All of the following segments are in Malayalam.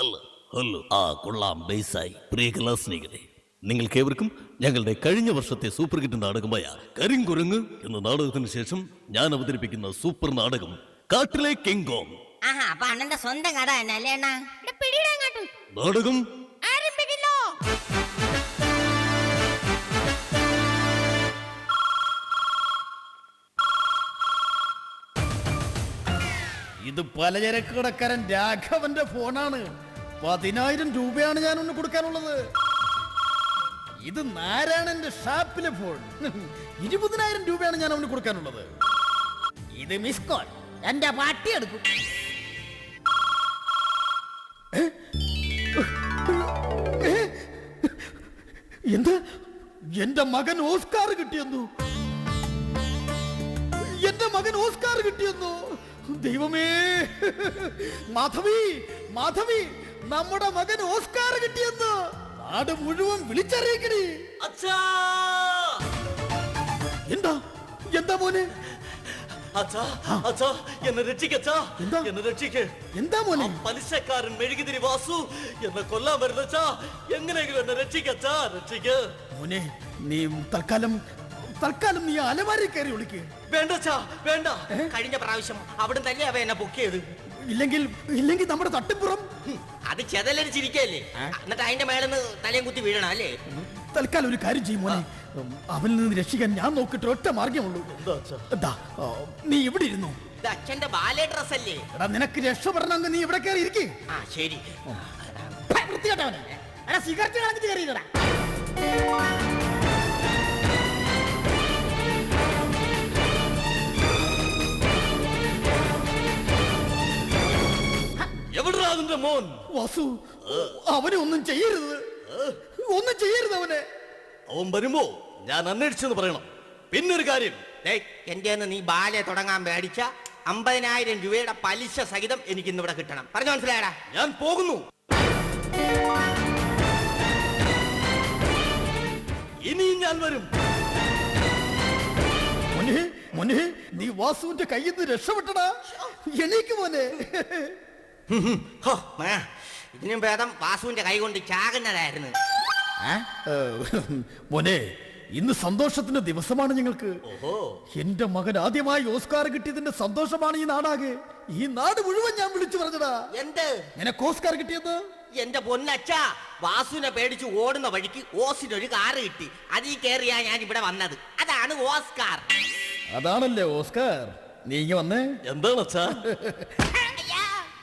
ഹലോ ഹലോ ആ കൊള്ളാം ബേസായി. പ്രിയ കലാസ്നേഹിതരെ നിങ്ങൾക്കേവർക്കും ഞങ്ങളുടെ കഴിഞ്ഞ വർഷത്തെ സൂപ്പർ ഹിറ്റ് നാടകമായ കരിങ്കുരങ്ങ് എന്ന നാടകത്തിന് ശേഷം ഞാൻ അവതരിപ്പിക്കുന്ന സൂപ്പർ നാടകം കാട്ടിലെ കിങ്കോങ് ആഹാ അപ്പൊ അണ്ണന്റെ സ്വന്തം കട തന്നെ അല്ലേ അണ്ണാ? നാടകം? ആരംഭിക്കുന്നു. ഇത് പലചരക്ക് കടക്കാരൻ രാഘവന്റെ ഫോണാണ്. പതിനായിരം രൂപയാണ് ഞാൻ ഒന്ന് കൊടുക്കാനുള്ളത്. ഇത് നാരായണന്റെ ഷാപ്പിലെ ഫോൺ ഇരുപതിനായിരം രൂപയാണ് ഞാൻ അവന് കൊടുക്കാനുള്ളത്. ഇത് മിസ് കോൾ എന്റെ പാട്ടി എടുക്കും. എന്താ? എന്റെ മകൻ ഓസ്കാർ കിട്ടിയെന്നു. എന്റെ മകൻ ഓസ്കാർ കിട്ടിയെന്നു. ദൈവമേ. മാധവി മാധവി. നമ്മുടെ മകൻ ഓസ്കാർ കിട്ടിയെന്ന് നാട് മുഴുവൻ വിളിച്ചറിയിക്കണേ. അച്ഛാ! എന്താ? എന്താ മോനെ? അച്ഛാ അച്ഛാ എന്നെ രക്ഷിക്കച്ചാ? എന്നെ രക്ഷിക്ക്. എന്താ മോനെ? പലിശക്കാരൻ മെഴുകുതിരി വാസു എന്നെ കൊല്ലാൻ വരുന്നച്ചാ എങ്ങനെയെങ്കിലും എന്നെ രക്ഷിക്കച്ചാ രക്ഷിക്ക്. മോനെ നീ തൽക്കാലം തൽക്കാലം നീ അലമാരി കയറി ഒളിക്ക് വേണ്ടച്ചാ വേണ്ട. കഴിഞ്ഞ പ്രാവശ്യം അവിടെ തന്നെ അവ എന്നെ ബുക്ക് ചെയ്ത്? ഇല്ലെങ്കിൽ ഇല്ലെങ്കിൽ നമ്മുടെ തട്ടിപ്പുറം? അത് ചെതലരിച്ചിരിക്കല്ലേ? എന്നിട്ട് അതിന്റെ മേലെന്ന് തലയും കുത്തി വീഴണം അല്ലേ? തൽക്കാലം ഒരു കാര്യം ചെയ്യും മോനെ. അവനിൽ നിന്ന് രക്ഷിക്കാൻ ഞാൻ നോക്കിട്ട് ഒറ്റ മാർഗമുള്ളൂ നീ ഇവിടെ ഇരുന്നു? അച്ഛന്റെ ബാലെ ഡ്രസ് അല്ലേ എടാ നിനക്ക് രക്ഷപ്പെടണമെങ്കിൽ നീ ഇവിടെ കയറി ഇരിക്കേ. ആ ശരി. വൃത്തികെട്ടവനെ. സിഗരറ്റ് കളഞ്ഞിട്ട് കയറിയതാ മോൻ. വാസു അവനെ ഒന്നും ചെയ്യരുത്. ഒന്നും ചെയ്യരുത് അവനെ. അവൻ വരുമ്പോ ഞാൻ അന്വേഷിച്ചെന്ന് പറയണം. പിന്നൊരു കാര്യം. എന്റെ നീ ബാലെ തുടങ്ങാൻ പേടിച്ച അമ്പതിനായിരം രൂപയുടെ പലിശ സഹിതം എനിക്ക് ഇന്നിവിടെ കിട്ടണം. പറഞ്ഞു മനസ്സിലായടാ? ഞാൻ പോകുന്നു. ഇനിയും ഞാൻ വരും. മോനെ മോനെ നീ വാസുവിന്റെ കയ്യിൽ നിന്ന് രക്ഷപ്പെട്ടടാ. എണീക്ക് മോനെ. ഇതിനും ഭേദം വാസുവിന്റെ കൈ കൊണ്ട് ചാകുന്നതായിരുന്നു. മോനെ ഇന്ന് സന്തോഷത്തിന്റെ ദിവസമാണ് ഞങ്ങൾക്ക്. ഓഹോ. എന്റെ മകൻ ആദ്യമായി ഓസ്കാർ കിട്ടിയതിന്റെ സന്തോഷമാണ് ഈ നാടാകെ. ഈ നാട് മുഴുവൻ ഞാൻ വിളിച്ചു പറഞ്ഞതാ. എന്ത്? നിനക്ക് ഓസ്കാർ കിട്ടിയത്? എന്റെ പൊന്നച്ച വാസുവിനെ പേടിച്ച് ഓടുന്ന വഴിക്ക് ഓസിനൊരു കാറ് കിട്ടി. അതിൽ കയറിയാ ഞാൻ ഇവിടെ വന്നത്. അതാണ് ഓസ്കാർ. അതാണല്ലേ ഓസ്കാർ. നീ ഇങ്ങ വന്നേ. എന്താണ് അച്ഛാ?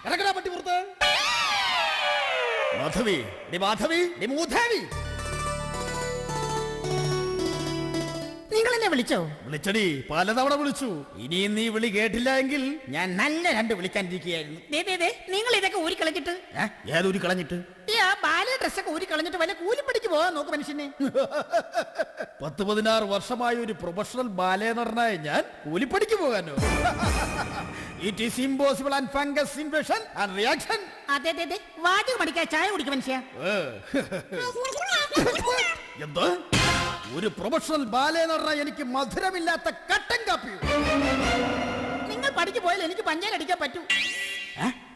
ഇറങ്ങടാ പട്ടി പുറത്ത്. മാധവി ഡി മാധവി ഡി മൂധാവി. നിങ്ങൾ എന്നെ വിളിച്ചോ? വിളിച്ചടി പലതവണ വിളിച്ചു. ഇനിയും നീ വിളി കേട്ടില്ല എങ്കിൽ ഞാൻ നല്ല രണ്ട് വിളിക്കാനിരിക്കുകയായിരുന്നു. ദേ, ദേ, ദേ, നിങ്ങൾ ഇതൊക്കെ ഊരി കളഞ്ഞിട്ട്. ഏതൊരു കളഞ്ഞിട്ട്? ഈ ആ ബാല ഡ്രസ്സൊക്കെ ഊരി കളഞ്ഞിട്ട് വല്ല കൂലിപ്പടിക്ക് പോകാൻ നോക്ക് മനുഷ്യനെ. പത്ത് പതിനാറ് വർഷമായ ഒരു പ്രൊഫഷണൽ ബാലേ നടനായ ഞാൻ കൂലിപ്പടിക്ക് പോകാനോ? It is impossible and fungus infection and reaction അതെ അതെ അതെ. വാചകം മടിക്കാൻ ചായ കുടിക്കും മനുഷ്യ. എന്ത്? ഒരു പ്രൊഫഷണൽ ബാലേ നടനായ എനിക്ക് മധുരമില്ലാത്ത കട്ടൻ കാപ്പി. നിങ്ങൾ പഠിക്ക് പോയാൽ എനിക്ക് പഞ്ചായൽ അടിക്കാൻ പറ്റൂ.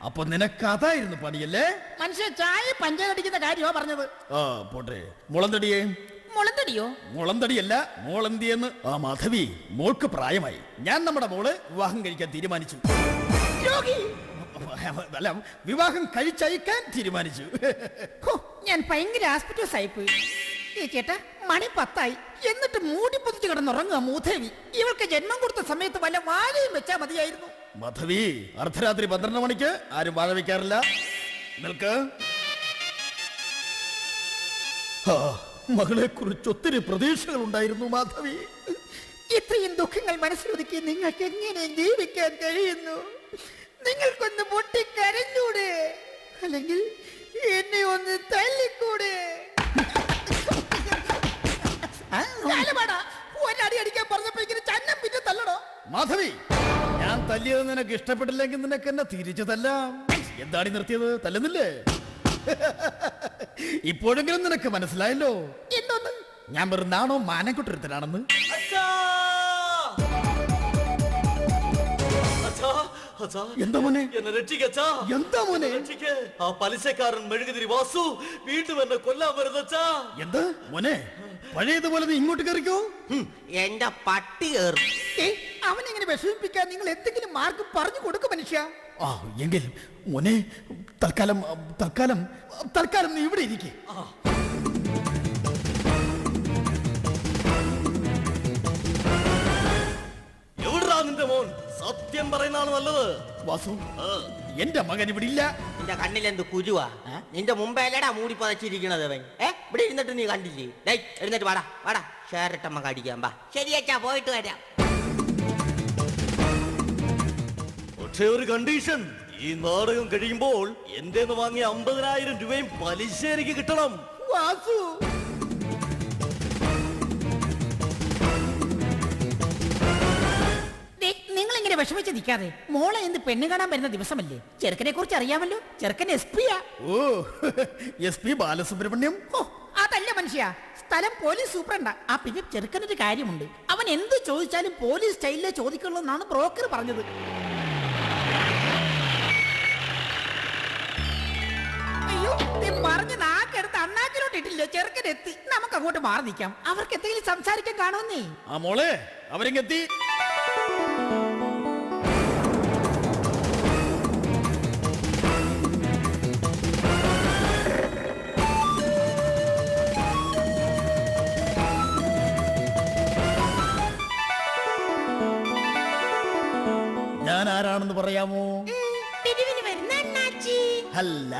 അപ്പൊ നിനക്ക് അതായിരുന്നു പണിയല്ലേ? മനുഷ്യ ചായ പഞ്ചായൽ അടിക്കുന്ന കാര്യമാ പറഞ്ഞത്. ആ പോട്ടെ. മുളന്തടിയേ. മുളന്തടിയോ? മുളന്തടിയല്ല മോളന്തിയെന്ന്? ആ മാധവി മോൾക്ക് പ്രായമായി. ഞാൻ നമ്മുടെ മോൾ വിവാഹം കഴിക്കാൻ തീരുമാനിച്ചു. രോഗി! അല്ല വിവാഹം കഴിച്ചയക്കാൻ തീരുമാനിച്ചു. ഹോ, ഞാൻ ഭയങ്കര ആസ്പിറ്റോസ് ആയിപ്പോയി ഈ ചേട്ടാ മണി പത്തായി. എന്നിട്ട് മൂടി പൊതിച്ച് കിടന്നുറങ്ങുക മൂധേവി. ഇവൾക്ക് ജന്മം കൊടുത്ത സമയത്ത് വല്ല വാഴയും വെച്ചാ മതിയായിരുന്നു. മാധവി അർദ്ധരാത്രി പന്ത്രണ്ട് മണിക്ക് ആരും വാഴ വയ്ക്കാറില്ല നിൽക്ക്. മകളെ കുറിച്ച് ഒത്തിരി പ്രതീക്ഷകൾ ഉണ്ടായിരുന്നു മാധവി. ഇത്രയും ദുഃഖങ്ങൾ മനസ്സിലൊതുക്കി നിങ്ങൾക്ക് എങ്ങനെ ജീവിക്കാൻ കഴിയുന്നു? നിങ്ങൾക്കൊന്ന് പൊട്ടിക്കരഞ്ഞൂടെ? അല്ലെങ്കിൽ എന്നെ ഒന്ന് തല്ലിക്കൂടെ? കാലമാടാ, ഒരടി അടിക്കാൻ പറഞ്ഞപ്പോ ഇങ്ങനെ ചന്നം പിന്നെ തല്ലണോ മാധവി ഞാൻ തല്ലിയത് നിനക്ക് ഇഷ്ടപ്പെട്ടില്ലെങ്കിൽ നിനക്ക് എന്നെ തിരിച്ചു തല്ലാം. എന്താണ് നിർത്തിയത്? തല്ലുന്നില്ലേ? ഇപ്പോഴെങ്കിലും നിനക്ക് മനസ്സിലായല്ലോ. എന്തോന്ന് ഞാൻ വെറും നാണോ മാനം കുട്ടിരുത്തനാണെന്ന് അച്ഛാ! അച്ഛാ എന്താ മോനെ? എന്നെ രക്ഷിക്കച്ചാ എന്താ മോനെ? രക്ഷിക്ക്. ആ പലിശക്കാരൻ മെഴുകുതിരി വാസു വീണ്ടും എന്നെ കൊല്ലാൻ വരുന്നച്ചാ എന്താ? മോനെ പഴയതുപോലെ നീ ഇങ്ങോട്ട് കയറിക്കോ? ഹും, എന്റെ പട്ടി കയറും. അവനെങ്ങനെ വിഷമിപ്പിക്കാൻ നിങ്ങൾ എന്തെങ്കിലും മാർക്ക് പറഞ്ഞു കൊടുക്കും മനുഷ്യ? ആ എങ്കിൽ മോനെ തൽക്കാലം തൽക്കാലം തൽക്കാലം നീ ഇവിടെ ഇരിക്കേ. എവിടാ നിന്റെ മോൻ? സത്യം പറയുന്നതാണ് നല്ലത്. വാസു എന്റെ മകൻ ഇവിടെ ഇല്ല. നിന്റെ കണ്ണിൽ എന്ത് കുരുവാ? നിന്റെ മുമ്പേ അല്ലടാ മൂടി പതച്ചിരിക്കണത് അവൻ. ഏ? ഇവിടെ ഇരുന്നിട്ട് നീ കണ്ടില്ലേ? ഡേ എഴുന്നിട്ട് വാടാ വാടാ. ഷേറിട്ടമ്മ കടിക്കാൻ വാ. ശരി അച്ഛാ പോയിട്ട് വരാം. പക്ഷേ ഒരു കണ്ടീഷൻ ഈ നാടകം കഴിയുമ്പോൾ എന്റെ വാങ്ങിയ അമ്പതിനായിരം രൂപയും പലിശ എനിക്ക് കിട്ടണം. വാസു. നിങ്ങൾ ഇങ്ങനെ വിഷമിച്ച് നിൽക്കാതെ മോളെ എന്ത് പെണ്ണ് കാണാൻ വരുന്ന ദിവസമല്ലേ? ചെറുക്കനെ കുറിച്ച് അറിയാമല്ലോ. ചെറുക്കൻ എസ് പിയാ. ഓ എസ് പി ബാലസുബ്രഹ്മണ്യം. ഓ അതല്ല മനുഷ്യ. സ്ഥലം പോലീസ് സൂപ്രണ്ടാ. ആ പിന്നെ ചെറുക്കനൊരു കാര്യമുണ്ട്. അവൻ എന്ത് ചോദിച്ചാലും പോലീസ് സ്റ്റൈലിലെ ചോദിക്കുള്ളൂ എന്നാണ് ബ്രോക്കർ പറഞ്ഞത്. പറഞ്ഞ നാക്കെടുത്ത് അണ്ണാക്കിലോട്ട് ഇട്ടില്ല ചെറുക്കനെത്തി. നമുക്ക് അങ്ങോട്ട് മാറി നിൽക്കാം. അവർക്ക് എന്തെങ്കിലും സംസാരിക്കാൻ കാണുമെന്നേ. ആ മോളെ അവരെത്തി ഞാൻ ആരാണെന്ന് പറയാമോ? അല്ല.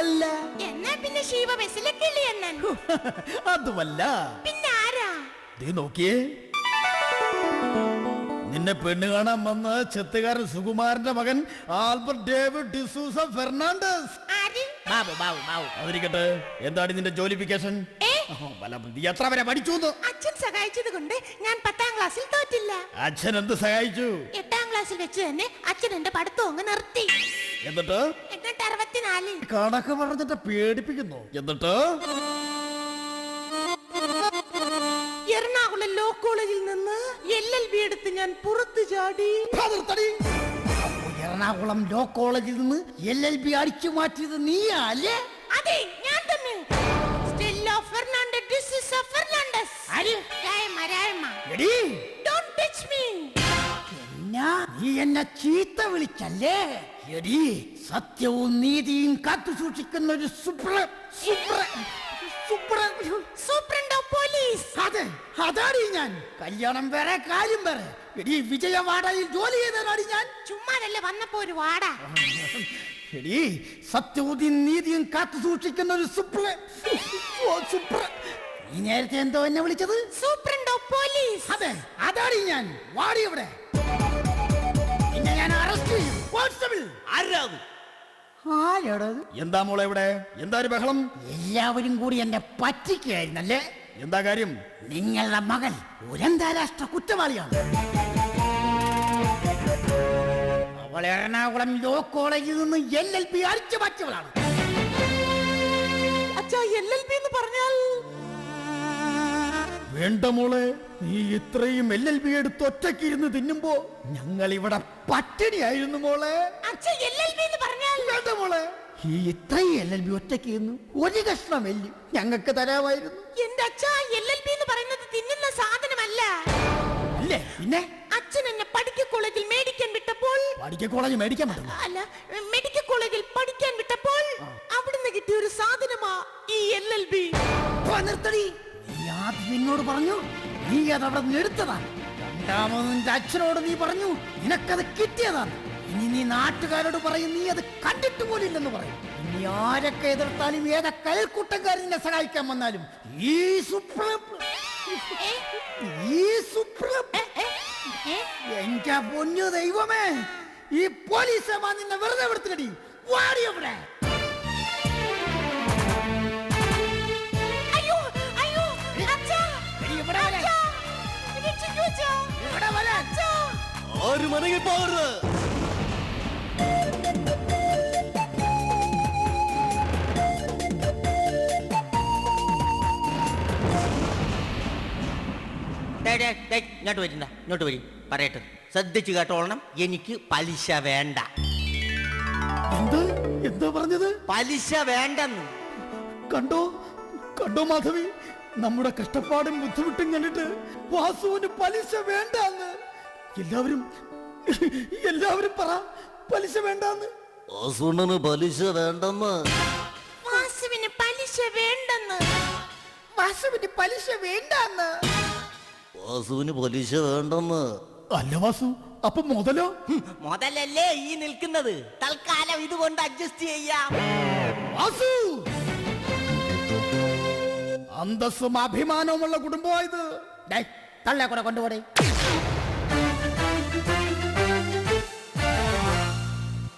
അല്ല. എന്നാ പിന്നെ ശിവ ബസ്സിലെ കിളിയണ്ണൻ അതുമല്ല. പിന്നെ ആരാ? ദേ നോക്കിയേ. നിന്നെ പെണ്ണ് കാണാൻ വന്ന ചെത്തുകാരൻ സുകുമാരന്റെ മകൻ ആൽബർട്ട് ഡേവിഡ് ഡിസൂസ ഫെർണാണ്ടസ്. ആര്? ബാബു ബാബു ബാബു. അതിരിക്കട്ടെ എന്താണ് നിന്റെ ജോലിഫിക്കേഷൻ എത്ര വരെ പഠിച്ചു അച്ഛൻ സഹായിച്ചത് കൊണ്ട് ഞാൻ പത്താം ക്ലാസ്സിൽ തോറ്റില്ല. അച്ഛൻ എന്ത് സഹായിച്ചു? എട്ടാം ക്ലാസ്സിൽ വെച്ച് തന്നെ അച്ഛൻ എന്റെ പഠിത്തം അങ്ങ് നിർത്തി. എന്നിട്ട്? എന്നിട്ട് അറുപത്തിനാലിൽ കണക്ക് പറഞ്ഞിട്ട് പേടിപ്പിക്കുന്നു. എന്നിട്ട്? എറണാകുളം ലോ കോളേജിൽ നിന്ന് എൽ എൽ ബി എടുത്ത് ഞാൻ പുറത്തു ചാടി. അപ്പോ എറണാകുളം ലോ കോളേജിൽ നിന്ന് എൽ എൽ ബി അടിച്ചു മാറ്റിയത് നീയാ അല്ലേ? അതെ ഞാൻ തന്നെ. സ്റ്റെല്ലോ ഫെർണാണ്ടസ് ഡിസൂസ ഫെർണാണ്ടസ് ആര്? രായമ്മ രായമ്മ എടീ നീ എന്നെ ചീത്ത വിളിച്ചല്ലേ? എടി സത്യവും നീതിയും കാത്തു സൂക്ഷിക്കുന്ന ഒരു സുപ്ര സുപ്ര സുപ്ര സൂപ്രണ്ടോ പോലീസ്? അതെ ഞാൻ. കല്യാണം വേറെ കാര്യം വേറെ. എടി വിജയവാടയിൽ ജോലി ഞാൻ. ചുമ്മാതല്ലേ വന്നപ്പോ ഒരു വാടാ. എടി സത്യവും നീതിയും കാത്തു സൂക്ഷിക്കുന്ന ഒരു സുപ്ര ഓ, സുപ്ര. നീ നേരത്തെ എന്തോ എന്നെ വിളിച്ചത്? സൂപ്രണ്ടോ പോലീസ്? അതെ അതാടി ഞാൻ. വാടി ഇവിടെ. ചെയ്യും കോൺസ്റ്റബിൾ ആരാടത് എന്താ മോളെ ഇവിടെ? എന്താ ഒരു ബഹളം? എല്ലാവരും കൂടി എന്നെ പറ്റിക്കായിരുന്നല്ലേ എന്താ കാര്യം? നിങ്ങളുടെ മകൻ ഒരു അന്താരാഷ്ട്ര കുറ്റവാളിയാണ്. അവൾ എറണാകുളം ലോ കോളേജിൽ നിന്ന് എൽ എൽ പി അടിച്ചു മാറ്റിയവളാണ്. അച്ഛാ എൽ എൽ വേണ്ട മോളെ നീ ഇത്രയും എൽ എൽ ബി എടുത്ത് ഒറ്റയ്ക്ക് ഇരുന്ന് തിന്നുമ്പോ ഞങ്ങൾ ഇവിടെ പട്ടിണിയായിരുന്നു മോളെ. വേണ്ട മോളെ ഈ ഇത്രയും എൽ എൽ ബി ഒറ്റയ്ക്ക് ഇരുന്നു ഒരു കഷ്ണം എല്ല് ഞങ്ങൾക്ക് തരാമായിരുന്നു. എന്റെ അച്ഛാ എൽ എൽ ബി എന്ന് പറയുന്നത് തിന്നുന്ന സാധനമല്ല. അല്ലേ പിന്നെ? അച്ഛൻ എന്നെ പഠിക്ക കോളേജിൽ മേടിക്കാൻ വിട്ടപ്പോൾ പഠിക്ക കോളേജ് മേടിക്കാൻ പറ്റുന്നു അല്ല മെഡിക്കൽ കോളേജിൽ പഠിക്കാൻ വിട്ടപ്പോൾ അവിടുന്ന് കിട്ടിയ ഒരു സാധനമാ ഈ എൽ എൽ ബി നിർത്തടി. ആദ്യം എന്നോട് പറഞ്ഞു നീ അതവിടെ നിന്ന് എടുത്തതാണ്. രണ്ടാമത് അച്ഛനോട് നീ പറഞ്ഞു നിനക്കത് കിട്ടിയതാണ്. ഇനി നീ നാട്ടുകാരോട് പറയും നീ അത് കണ്ടിട്ട് പോലില്ലെന്ന് പറയും. ഇനി ആരൊക്കെ എതിർത്താലും ഏതൊക്കെ അയൽക്കൂട്ടക്കാരൻ നിന്നെ സഹായിക്കാൻ വന്നാലും ഈ സുപ്ര ഈ എന്റെ പൊന്നു ദൈവമേ ഈ പോലീസ് വെറുതെ വിടുത്തില്ലടി വാടി അവിടെ. ഡേ, ഡേ, ഡേ, ഇങ്ങോട്ട് വരിണ്ട ഇങ്ങോട്ട് വരും. പറയട്ടെ. ശ്രദ്ധിച്ചു കേട്ടോളണം. എനിക്ക് പലിശ വേണ്ട. എന്ത്? എന്താ പറഞ്ഞത്? പലിശ വേണ്ടെന്ന്. കണ്ടോ? കണ്ടോ മാധവി? നമ്മുടെ കഷ്ടപ്പാടും ബുദ്ധിമുട്ടും കണ്ടിട്ട് വാസുവിന് പലിശ വേണ്ടാന്ന്. എല്ലാവരും എല്ലാവരും പറ. പലിശ വേണ്ടെന്ന്. വാസുണ്ണന് പലിശ വേണ്ടെന്ന്. വാസുവിന് പലിശ വേണ്ടെന്ന്. വാസുവിന് പലിശ വേണ്ടെന്ന്. വാസുവിന് പലിശ വേണ്ടെന്ന്. അല്ല വാസു അപ്പൊ മുതലോ? മുതലല്ലേ ഈ നിൽക്കുന്നത്. തൽക്കാലം ഇതുകൊണ്ട് അഡ്ജസ്റ്റ് ചെയ്യാം. വാസു! അന്തസ്സും അഭിമാനവുമുള്ള കുടുംബമായത് തള്ളെ കൂടെ കൊണ്ടുപോടേ.